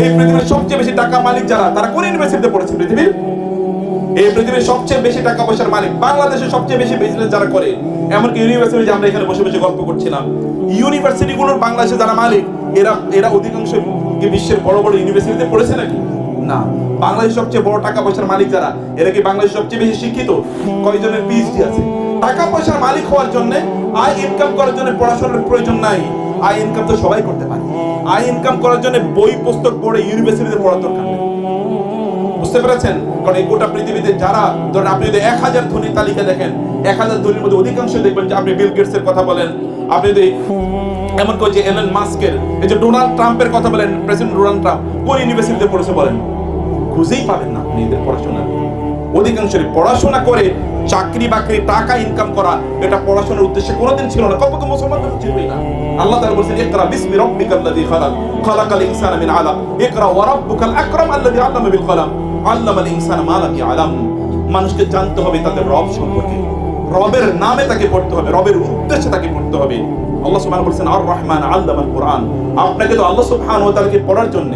এই পৃথিবীর সবচেয়ে বেশি টাকা মালিক যারা, তারা কোন ইউনিভার্সিটিতে পড়েছে পৃথিবীর? এই পৃথিবীর সবচেয়ে বেশি টাকা পয়সার মালিক বাংলাদেশের সবচেয়ে বেশি বিজনেস যারা করে, এমনকি ইউনিভার্সিটি আমরা এখানে বসে বসে গল্প করছিলাম ইউনিভার্সিটি গুলোর বাংলাদেশে যারা মালিক, এরা এরা অধিকাংশ বিশ্বের বড় বড় ইউনিভার্সিটিতে পড়েছে নাকি? না। বাংলাদেশ সবচেয়ে বড় টাকা পয়সার মালিক যারা, এরা কি বাংলাদেশ সবচেয়ে বেশি শিক্ষিত? কয়জনের পিএইচডি আছে? টাকা পয়সার মালিক হওয়ার জন্য আয় ইনকাম করার জন্য পড়াশোনার প্রয়োজন নাই। আয় ইনকাম তো সবাই করতে পারে। আয় ইনকাম করার জন্য বই, পুস্তক পড়ে ইউনিভার্সিটিতে পড়ার দরকার নেই। বুঝতে পেরেছেন? কারণ এই গোটা পৃথিবীতে যারা, ধরেন আপনি যদি এক হাজার ধনী তালিকা দেখেন, এক হাজার ধনীর মধ্যে অধিকাংশ দেখবেন যে আপনি বিল গেটস এর কথা বলেন, আপনি যদি এমন করে যে এলন মাস্কের এই যে ডোনাল্ড ট্রাম্পের কথা বলেন প্রেসিডেন্ট ডোনাল্ড ট্রাম্প কোন ইউনিভার্সিটিতে পড়েছে বলেন? খুঁজেই পাবেন না আপনি এদের পড়াশোনা। অধিকাংশ পড়াশোনা করে চাকরি বাকরি, টাকা ইনকাম করা, এটা পড়াশোনার উদ্দেশ্যে কোনোদিন ছিল না। কত মুসলমানদের ছিলই না আল্লাহ তাআলা বলেছেন, ইকরা বিসমি রাব্বিকাল্লাযী খালাক, খালাকাল ইনসানা মিন আলাক ইকরা ওয়া রাব্বুকাল আকরাম আল্লাযী আল্লামা বিল কলম, আল্লামাল ইনসানা মা লাম ইয়ালাম। মানুষকে জানতে হবে তাদের রব সম্পর্কে। রবের নামে তাকে পড়তে হবে, রবের উদ্দেশ্যে তাকে পড়তে হবে। আল্লাহ সুবহানাহু বলেছেন আর রহমান আল্লামাল কোরআন। আপনাকে তো আল্লাহ সুবহানাহু ওয়া তাআলাকে পড়ার জন্য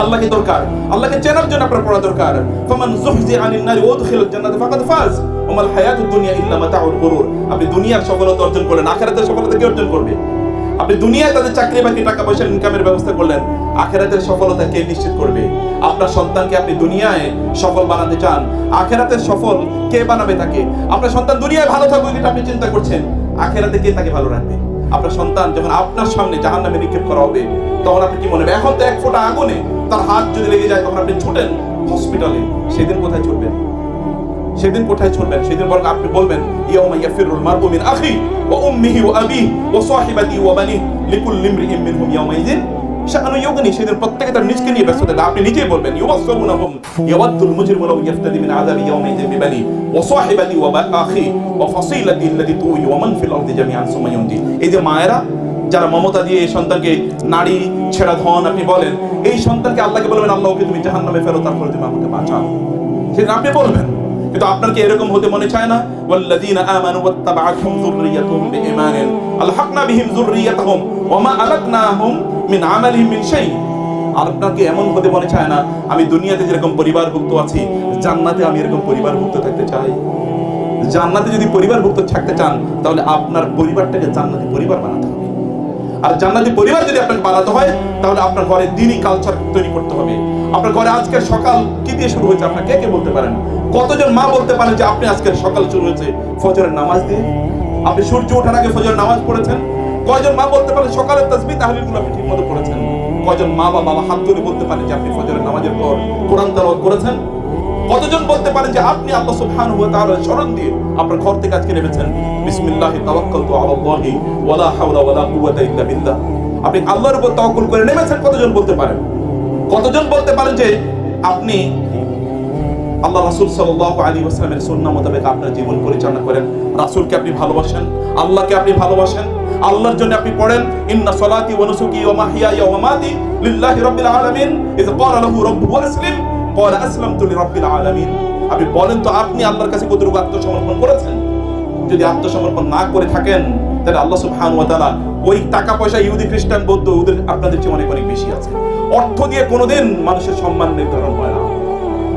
আল্লাহকে দরকার। আল্লাহকে চেনার জন্য আপনার পড়া দরকার। ফামান যুহজি আনিন নারি ওয়াদখিলাল জান্নাত ফাকাদ ফাজ। ওমাল হায়াতুদ দুনিয়া ইল্লা মাতাউল গুরুর। আপনি দুনিয়ার সফলতা অর্জন করলেন, আখিরাতের সফলতা কি অর্জন করবে? আপনি দুনিয়ায় তাদের চাকরি বাকরি টাকা পয়সা ইনকামের ব্যবস্থা করলেন, আখেরাতের সফলতা কে নিশ্চিত করবে? আপনার সন্তানকে আপনি দুনিয়ায় সফল বানাতে চান, আখেরাতের সফল কে বানাবে তাকে? আপনার সন্তান দুনিয়ায় ভালো থাকুক এটা আপনি চিন্তা করছেন, আখেরাতে কে তাকে ভালো রাখবে? আপনার সন্তান যখন আপনার সামনে জাহান নামে নিক্ষেপ করা হবে, তখন আপনি কি মনে হবে, এখন তো এক ফোঁটা আগুনে তার হাত যদি লেগে যায়, তখন আপনি ছুটেন হসপিটালে সেদিন কোথায় ছুটবেন? সেদিন কোথায় ছুটবেন? সেদিন বরং আপনি বলবেন, ইয়াউমা ইয়াফিরুল মিন আখি ওয়া উম্মিহি ওয়া ওয়া ওয়া মিনহুম ইয়াউমাইযিন শাআনু ইউগনি। সেদিন তার নিজকে নিয়ে ব্যস্ত আপনি নিজেই বলবেন মুজরিমু লাউ ইয়াফতাদি মিন আযাবি ইয়াউমাইযিন বিবানি ওয়া সাহিবাতি ওয়া আখি ওয়া ফাসিলাতি আল্লাতী তুই ওয়া মান ফিল আরদি জামিআন এই যে মায়েরা যারা মমতা দিয়ে এই সন্তানকে নারী ছেড়া ধন আপনি বলেন, এই সন্তানকে আল্লাহকে বলবেন, আল্লাহ ওকে তুমি জাহান্নামে ফেরো তারপরে তুমি আমাকে বাঁচাও। সেদিন আপনি বলবেন, কিন্তু আপনার কি এরকম হতে মনে চায় না? ওয়াল্লাযীনা আমানু ওয়াত্তাবা'আতহুম যুররিয়াতুহুম বিঈমানিন, আলহাকনা বিহিম যুররিয়াতাহুম, ওয়া মা আলাকনাহুম মিন আমালিহিম মিন শাই। আর আপনার কি এমন হতে মনে চায় না? আমি দুনিয়াতে যেরকম পরিবারভুক্ত আছি, জান্নাতে আমি এরকম পরিবারভুক্ত থাকতে চাই। জান্নাতে যদি পরিবারভুক্ত থাকতে চান, তাহলে আপনার পরিবারটাকে জান্নাতি পরিবার বানাতে হবে। আর জান্নাতি পরিবার যদি আপনাকে বানাতে হয়, তাহলে আপনার ঘরে দিনই কালচার তৈরি করতে হবে। আপনার ঘরে আজকের সকাল কি দিয়ে শুরু হয়েছে, আপনার কে বলতে পারেন? কতজন মা বলতে পারেন যে, আপনি আজকের সকাল শুরু হয়েছে, ফজরের নামাজ দিয়ে আপনি সূর্য ওঠার আগে ফজরের নামাজ পড়েছেন? কয়জন মা বলতে পারেন, সকালের তাসবিহ তাহলিলগুলো আপনি ঠিকমতো পড়েছেন কয়জন মা বা বাবা হাত ধরে বলতে পারেন যে, আপনি ফজরের নামাজের পর কোরআন তেলাওয়াত করেছেন কতজন বলতে পারেন যে আপনি আল্লাহ সুবহানাহু ওয়া তাআলার শরণ দিয়ে আপনার ঘর থেকে আজকে নেমেছেন? বিসমিল্লাহি তাওয়াক্কালতু আলাল্লাহি ওয়ালা হাওলা ওয়ালা কুওয়াতা ইল্লা বিল্লাহ। আপনি আল্লাহর উপর তাওয়াক্কুল করে নেমেছেন, কতজন বলতে পারেন? কতজন বলতে পারেন যে আপনি আল্লাহ রাসূল সাল্লাল্লাহু আলাইহি ওয়াসাল্লামের সুন্নাহ মোতাবেক আপনার জীবন পরিচালনা করেন। রাসূলকে আপনি ভালোবাসেন, আল্লাহকে আপনি ভালোবাসেন, আল্লাহর জন্য আপনি পড়েন, ইন্না সলাতি ওয়া নুসুকি ওয়া মাহইয়ায়া ওয়া মামাতি লিল্লাহি রাব্বিল আলামিন, ইয ক্বালা লাহু রাব্বুহু আসলিম ক্বালা আসলামতু লিরাব্বিল আলামিন। আপনি বলেন তো আপনি আল্লাহর কাছে আত্মসমর্পণ করেছেন? যদি আত্মসমর্পণ না করে থাকেন, তাহলে আল্লাহ সুবহানাহু ওয়া তাআলা ওই টাকা পয়সা ইহুদি, খ্রিস্টান, বৌদ্ধ, ওদের আপনাদের চেয়ে অনেক অনেক বেশি আছে। অর্থ দিয়ে কোনোদিন মানুষের সম্মান নির্ধারণ হয় না।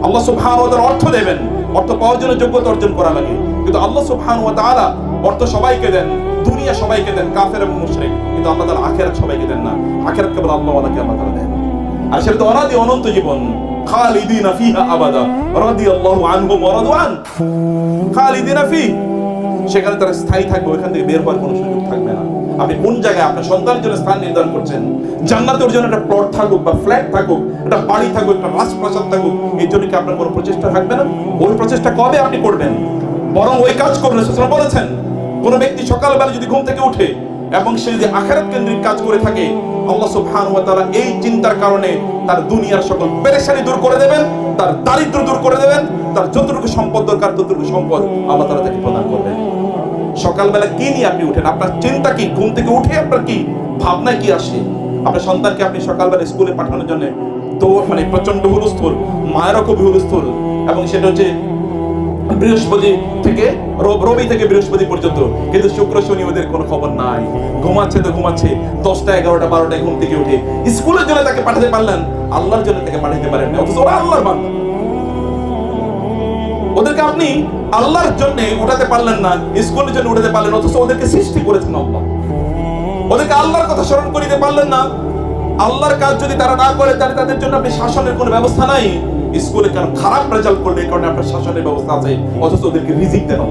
আল্লাহ সুবহান ওয়া অর্থ দেবেন, অর্থ পাওয়ার জন্য যোগ্যতা অর্জন করা লাগে। কিন্তু আল্লাহ সুবহান ওয়া তাআলা অর্থ সবাইকে দেন, দুনিয়া সবাইকে দেন, কাফের এবং মুশরিক। কিন্তু আল্লাহ তাআলা আখিরাত সবাইকে দেন না। আখিরাত কেবল আল্লাহ ওয়ালাকে আল্লাহ তাআলা দেন। আর সেটা তো অনাদি, অনন্ত জীবন। খালিদিনা ফিহা আবাদা। রাদিয়াল্লাহু আনহুম ওয়া রাদু আন। খালিদিনা ফি। সেখানে তারা স্থায়ী থাকবে, ওইখান থেকে বের হওয়ার কোনো সুযোগ থাকবে না। আপনি কোন জায়গায় আপনার সন্তানের জন্য স্থান নির্ধারণ করছেন? জান্নাতের জন্য একটা প্লট থাকুক বা ফ্ল্যাট থাকুক, একটা বাড়ি থাকুক, একটা রাজপ্রাসাদ থাকুক এই জন্য কি আপনার কোনো প্রচেষ্টা থাকবে না? ওই প্রচেষ্টা কবে আপনি করবেন? বরং ওই কাজ করবেন বলেছেন, কোন ব্যক্তি সকালবেলা যদি ঘুম থেকে উঠে এবং সে যদি আখেরাত কেন্দ্রিক কাজ করে থাকে, আল্লাহ সুবহানাহু ওয়া তাআলা এই চিন্তার কারণে তার দুনিয়ার সকল পেরেশানি দূর করে দেবেন, তার দারিদ্র দূর করে দেবেন, তার যতটুকু সম্পদ দরকার, ততটুকু সম্পদ আল্লাহ তাআলা তাকে প্রদান করবেন। সকালবেলা কি নিয়ে আপনি উঠেন? আপনার চিন্তা কি? ঘুম থেকে উঠে আপনার কি ভাবনা কি আসে? আপনার সন্তানকে আপনি সকালবেলা স্কুলে পাঠানোর জন্য তো মানে প্রচণ্ড হুলস্থুল, মায়েরও খুব হুলস্থুল, এবং সেটা হচ্ছে বৃহস্পতি থেকে রবি থেকে বৃহস্পতি পর্যন্ত। কিন্তু শুক্র, শনি ওদের কোনো খবর নাই। ঘুমাচ্ছে তো ঘুমাচ্ছে। দশটা, এগারোটা, বারোটায় ঘুম থেকে উঠে স্কুলের জন্য তাকে পাঠাতে পারলেন। আল্লাহর জন্য তাকে পাঠাতে পারেন ওরা আল্লাহর বান্দা। ওদেরকে আপনি আল্লাহর জন্য উঠাতে পারলেন না, স্কুলের জন্য উঠাতে পারলেন অথচ ওদেরকে সৃষ্টি করেছেন আল্লাহ। ওদেরকে আল্লাহর কথা স্মরণ করিতে পারলেন না। আল্লাহর কাজ যদি তারা না করে, তাহলে তাদের জন্য আপনি শাসনের কোনো ব্যবস্থা নাই। স্কুলে কেন খারাপ রেজাল্ট করলে এই কারণে আপনার শাসনের ব্যবস্থা আছে? অথচ ওদেরকে রিজিক দেন।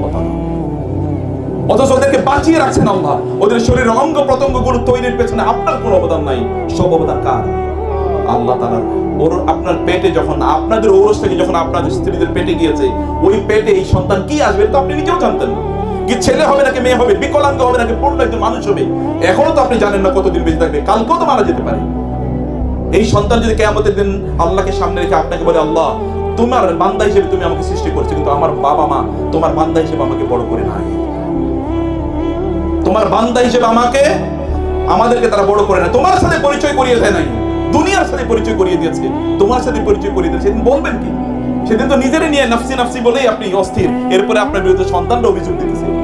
অথচ ওদেরকে বাঁচিয়ে রাখছেন আল্লাহ। ওদের অঙ্গ প্রত্যঙ্গগুলো তৈরির পেছনে আপনার কোনো অবদান নাই। সব অবদান কার? আল্লাহ ওর আপনার পেটে যখন আপনাদের ঔরস থেকে যখন আপনাদের স্ত্রীদের পেটে গিয়েছে, ওই পেটে এই সন্তান কি আসবে তো আপনি নিজেও জানতেন না। কি ছেলে হবে নাকি মেয়ে হবে, বিকলাঙ্গ হবে নাকি পূর্ণ একজন মানুষ হবে, এখনও তো আপনি জানেন না কতদিন বেঁচে থাকবে, কালকেও তো মারা যেতে পারে। এই সন্তান যদি কেয়ামতের দিন আল্লাহকে সামনে রেখে আপনাকে বলে, আল্লাহ, তোমার বান্দা হিসেবে তুমি আমাকে সৃষ্টি করেছ, কিন্তু আমার বাবা মা তোমার বান্দা হিসেবে আমাকে বড় করে নাই। তোমার বান্দা হিসেবে আমাকে, আমাদেরকে তারা বড় করে না তোমার সাথে পরিচয় করিয়ে দেয় নাই। দুনিয়ার সাথে পরিচয় করিয়ে দিয়েছে। তোমার সাথে পরিচয় করিয়ে দিয়েছে। সেদিন বলবেন কি? সেদিন তো নিজেরই নিয়ে নাফসি নাফসি বলেই আপনি অস্থির। এরপরে আপনার বিরুদ্ধে সন্তানরা অভিযোগ দিতেছে।